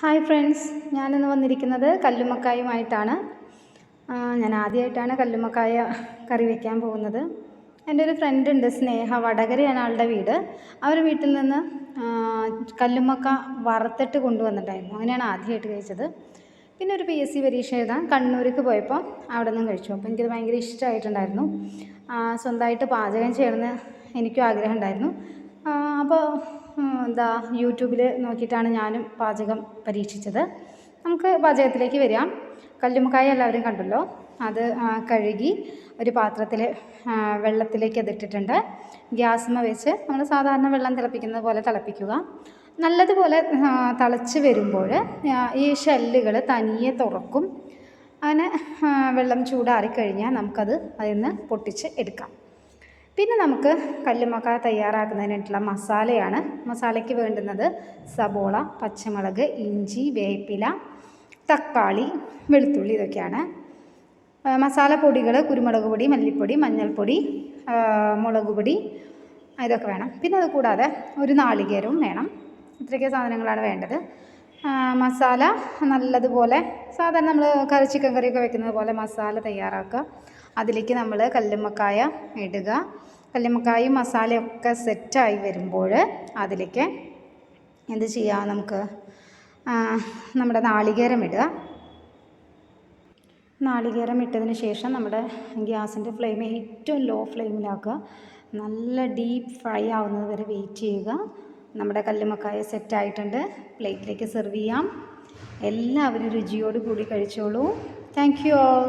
Hi friends ഞാനിന്ന് വന്നിരിക്കുന്നത് കല്ലുമ്മക്കായുമായിട്ടാണ് ഞാൻ ആദ്യമായിട്ടാണ് കല്ലുമ്മക്കായ കറി വയ്ക്കാൻ പോകുന്നത്. എന്റെ ഒരു ഫ്രണ്ട് ഉണ്ട് സ്നേഹ വടകരയാണ് ആളുടെ വീട്. അവർ വീട്ടിൽ നിന്ന് കല്ലുമ്മക്ക വറുത്തിട്ട് കൊണ്ടുവന്നിട്ടായിരുന്നു. അങ്ങനെയാണ് ആദ്യമായിട്ട് കഴിച്ചത്. പിന്നെ ഒരു പി എസ് സി പരീക്ഷ എഴുതാൻ കണ്ണൂർക്ക് പോയപ്പോൾ അവിടെ നിന്നും കഴിച്ചു. അപ്പോൾ എനിക്കത് ഭയങ്കര ഇഷ്ടമായിട്ടുണ്ടായിരുന്നു. സ്വന്തമായിട്ട് പാചകം ചെയ്യണമെന്ന് എനിക്കും ആഗ്രഹം ഉണ്ടായിരുന്നു അപ്പോൾ എന്താ യൂട്യൂബിൽ നോക്കിയിട്ടാണ് ഞാനും പാചകം പരീക്ഷിച്ചത്. നമുക്ക് പാചകത്തിലേക്ക് വരാം കല്ലുമ്മക്കായ എല്ലാവരും കണ്ടല്ലോ. അത് കഴുകി ഒരു പാത്രത്തിൽ വെള്ളത്തിലേക്ക് അതിട്ടിട്ടുണ്ട്. ഗ്യാസ്മ വെച്ച് നമ്മൾ സാധാരണ വെള്ളം തിളപ്പിക്കുന്നത് പോലെ തിളപ്പിക്കുക. നല്ലതുപോലെ തിളച്ച് വരുമ്പോൾ ഈ ഷെല്ലുകൾ തനിയെ തുറക്കും. അങ്ങനെ വെള്ളം ചൂടാറിക്കഴിഞ്ഞാൽ നമുക്കത് അതിൽ നിന്ന് പൊട്ടിച്ച് എടുക്കാം. പിന്നെ നമുക്ക് കല്ലുമ്മക്ക തയ്യാറാക്കുന്നതിനായിട്ടുള്ള മസാലയാണ്. മസാലയ്ക്ക് വേണ്ടുന്നത് സബോള പച്ചമുളക് ഇഞ്ചി വേപ്പില തക്കാളി വെളുത്തുള്ളി ഇതൊക്കെയാണ്. മസാല മസാലപ്പൊടികൾ കുരുമുളക് പൊടി മല്ലിപ്പൊടി മഞ്ഞൾപ്പൊടി മുളക് പൊടി ഇതൊക്കെ വേണം. പിന്നെ അത് കൂടാതെ ഒരു നാളികേരവും വേണം. ഇത്രയൊക്കെ സാധനങ്ങളാണ് വേണ്ടത്. മസാല നല്ലതുപോലെ സാധാരണ നമ്മൾ കറി ചിക്കൻ കറിയൊക്കെ വെക്കുന്നത് പോലെ മസാല തയ്യാറാക്കുക. അതിലേക്ക് നമ്മൾ കല്ലുമ്മക്കായ ഇടുക. കല്ലുമ്മക്കായും മസാലയൊക്കെ സെറ്റായി വരുമ്പോൾ അതിലേക്ക് എന്ത് ചെയ്യാം നമുക്ക് നമ്മുടെ നാളികേരം ഇടുക. നാളികേരം ഇട്ടതിന് ശേഷം നമ്മുടെ ഗ്യാസിന്റെ ഫ്ലെയിം ഏറ്റവും ലോ ഫ്ലെയിമിലാക്കുക. നല്ല ഡീപ്പ് ഫ്രൈ ആവുന്നത് വരെ വെയിറ്റ് ചെയ്യുക. നമ്മുടെ കല്ലുമ്മക്കായ സെറ്റായിട്ടുണ്ട്. പ്ലേറ്റിലേക്ക് സെർവ് ചെയ്യാം. എല്ലാവരും രുചിയോട് കൂടി കഴിച്ചോളൂ. Thank you all.